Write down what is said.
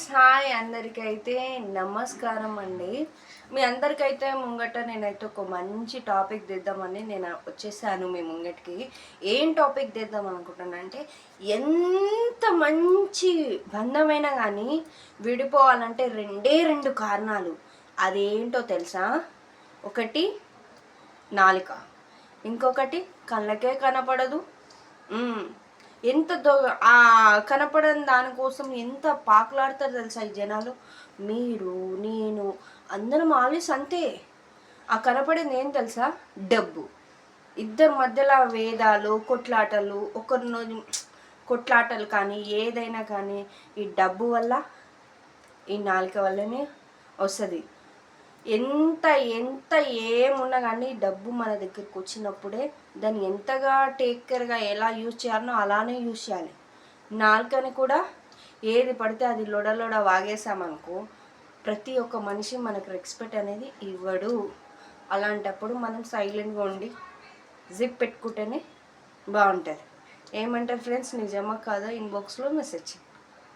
Friends hi అందరికైతే నమస్కారం అండి. మీ అందరికైతే ముంగట నేనైతే ఒక మంచి టాపిక్ తెద్దామని నేను వచ్చేసాను మీ ముంగటికి. ఏం టాపిక్ తెద్దాం అనుకుంటున్నానంటే ఎంత మంచి బంధమైనా కానీ విడిపోవాలంటే రెండే రెండు కారణాలు. అదేంటో తెలుసా? ఒకటి నాలిక. ఇంకొకటి కళ్ళకే కనపడదు. ఎంత దొ కనపడని దానికోసం ఎంత పాకులాడతారు తెలుసా ఈ జనాలు? మీరు నేను అందరం ఆలీస్ అంతే. ఆ కనపడేది ఏం తెలుసా? డబ్బు. ఇద్దరి మధ్యలో వేదాలు కొట్లాటలు ఒకరిని కొట్లాటలు కానీ ఏదైనా కానీ ఈ డబ్బు వల్ల ఈ నాలుక వల్లనే వస్తుంది. ఎంత ఎంత ఏమున్నా కానీ డబ్బు మన దగ్గరికి వచ్చినప్పుడే దాన్ని ఎంతగా టేక్ కేర్గా ఎలా యూజ్ చేయాలనో అలానే యూజ్ చేయాలి. నాలుకని కూడా ఏది పడితే అది లొడ లొడ వాగేసామనుకో ప్రతి ఒక్క మనిషి మనకు రెస్పెక్ట్ అనేది ఇవ్వడు. అలాంటప్పుడు మనం సైలెంట్గా ఉండి జిప్ పెట్టుకుంటేనే బాగుంటుంది. ఏమంటారు ఫ్రెండ్స్ నిజమా కాదా? ఇన్బాక్స్లో మెసేజ్ చేయండి